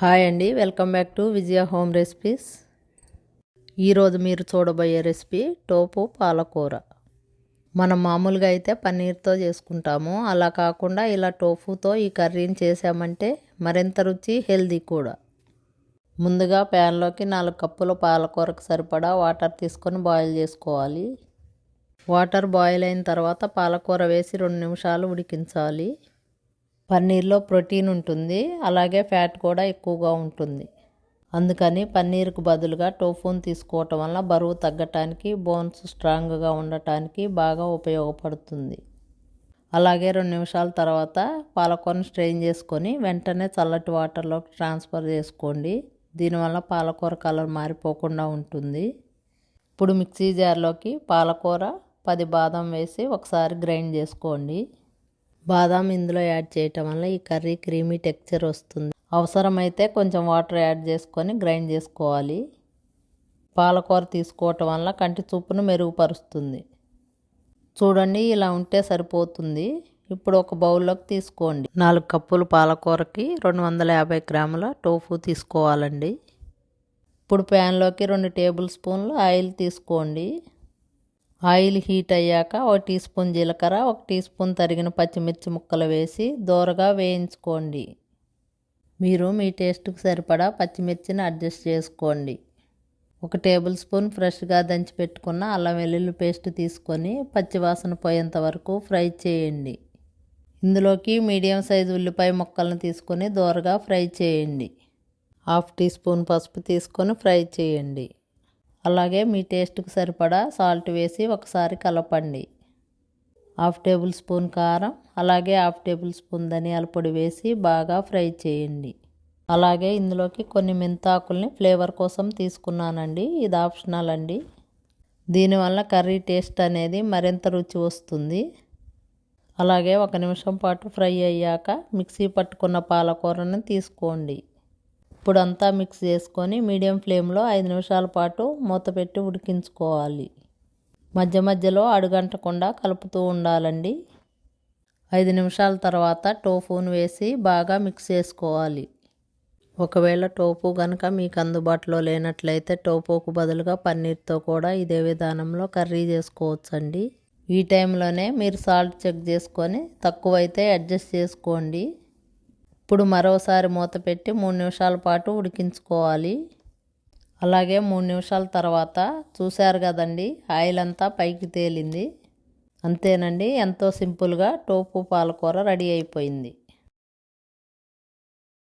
Hi అండి welcome back to Vijaya home recipes. ఈరోజు మీరు చూడబోయే రెసిపీ టోపు పాలకూర. మనం మామూలుగా అయితే పన్నీర్తో చేసుకుంటాము. అలా కాకుండా ఇలా టోఫుతో ఈ కర్రీని చేసామంటే మరింత రుచి హెల్దీ కూడా. ముందుగా ప్యాన్లోకి నాలుగు కప్పుల పాలకూరకు సరిపడా వాటర్ తీసుకొని బాయిల్ చేసుకోవాలి. వాటర్ బాయిల్ అయిన తర్వాత పాలకూర వేసి రెండు నిమిషాలు ఉడికించాలి. పన్నీర్లో ప్రోటీన్ ఉంటుంది అలాగే ఫ్యాట్ కూడా ఎక్కువగా ఉంటుంది. అందుకని పన్నీర్కు బదులుగా టోఫోన్ తీసుకోవటం వల్ల బరువు తగ్గటానికి బోన్స్ స్ట్రాంగ్గా ఉండటానికి బాగా ఉపయోగపడుతుంది. అలాగే రెండు నిమిషాల తర్వాత పాలకూరను స్ట్రెయిన్ చేసుకొని వెంటనే చల్లటి వాటర్లోకి ట్రాన్స్ఫర్ చేసుకోండి. దీనివల్ల పాలకూర కలర్ మారిపోకుండా ఉంటుంది. ఇప్పుడు మిక్సీ జార్లోకి పాలకూర పది బాదం వేసి ఒకసారి గ్రైండ్ చేసుకోండి. బాదాం ఇందులో యాడ్ చేయటం వల్ల ఈ కర్రీ క్రీమీ టెక్చర్ వస్తుంది. అవసరమైతే కొంచెం వాటర్ యాడ్ చేసుకొని గ్రైండ్ చేసుకోవాలి. పాలకూర తీసుకోవటం వల్ల కంటి చూపును మెరుగుపరుస్తుంది. చూడండి ఇలా ఉంటే సరిపోతుంది. ఇప్పుడు ఒక బౌల్లోకి తీసుకోండి. నాలుగు కప్పులు పాలకూరకి రెండు వందల యాభై గ్రాముల టోఫు తీసుకోవాలండి. ఇప్పుడు ప్యాన్లోకి రెండు టేబుల్ స్పూన్లు ఆయిల్ తీసుకోండి. ఆయిల్ హీట్ అయ్యాక ఒక టీ స్పూన్ జీలకర్ర ఒక టీ స్పూన్ తరిగిన పచ్చిమిర్చి ముక్కలు వేసి దూరగా వేయించుకోండి. మీరు మీ టేస్ట్కి సరిపడా పచ్చిమిర్చిని అడ్జస్ట్ చేసుకోండి. ఒక టేబుల్ స్పూన్ ఫ్రెష్గా దంచి పెట్టుకున్న అల్లం వెల్లుల్లి పేస్ట్ తీసుకొని పచ్చివాసన పోయేంత వరకు ఫ్రై చేయండి. ఇందులోకి మీడియం సైజు ఉల్లిపాయ ముక్కలను తీసుకొని దూరగా ఫ్రై చేయండి. హాఫ్ టీ స్పూన్ పసుపు తీసుకొని ఫ్రై చేయండి. అలాగే మీ టేస్ట్కి సరిపడా సాల్ట్ వేసి ఒకసారి కలపండి. హాఫ్ టేబుల్ స్పూన్ కారం అలాగే హాఫ్ టేబుల్ స్పూన్ ధనియాల పొడి వేసి బాగా ఫ్రై చేయండి. అలాగే ఇందులోకి కొన్ని మెంతాకుల్ని ఫ్లేవర్ కోసం తీసుకున్నానండి. ఇది ఆప్షనల్ అండి. దీనివల్ల కర్రీ టేస్ట్ అనేది మరింత రుచి వస్తుంది. అలాగే ఒక నిమిషం పాటు ఫ్రై అయ్యాక మిక్సీ పట్టుకున్న పాలకూరను తీసుకోండి. ఇప్పుడు అంతా మిక్స్ చేసుకొని మీడియం ఫ్లేమ్లో ఐదు నిమిషాల పాటు మూత పెట్టి ఉడికించుకోవాలి. మధ్య మధ్యలో అడుగంటకుండా కలుపుతూ ఉండాలండి. ఐదు నిమిషాల తర్వాత టోఫూను వేసి బాగా మిక్స్ చేసుకోవాలి. ఒకవేళ టోపు కనుక మీకు అందుబాటులో లేనట్లయితే టోపోకు బదులుగా పన్నీర్తో కూడా ఇదే విధానంలో కర్రీ చేసుకోవచ్చండి. ఈ టైంలోనే మీరు సాల్ట్ చెక్ చేసుకొని తక్కువైతే అడ్జస్ట్ చేసుకోండి. ఇప్పుడు మరోసారి మూత పెట్టి మూడు నిమిషాల పాటు ఉడికించుకోవాలి. అలాగే మూడు నిమిషాల తర్వాత చూశారు కదండి ఆయిల్ అంతా పైకి తేలింది. అంతేనండి ఎంతో సింపుల్గా టోపు పాలకూర రెడీ అయిపోయింది.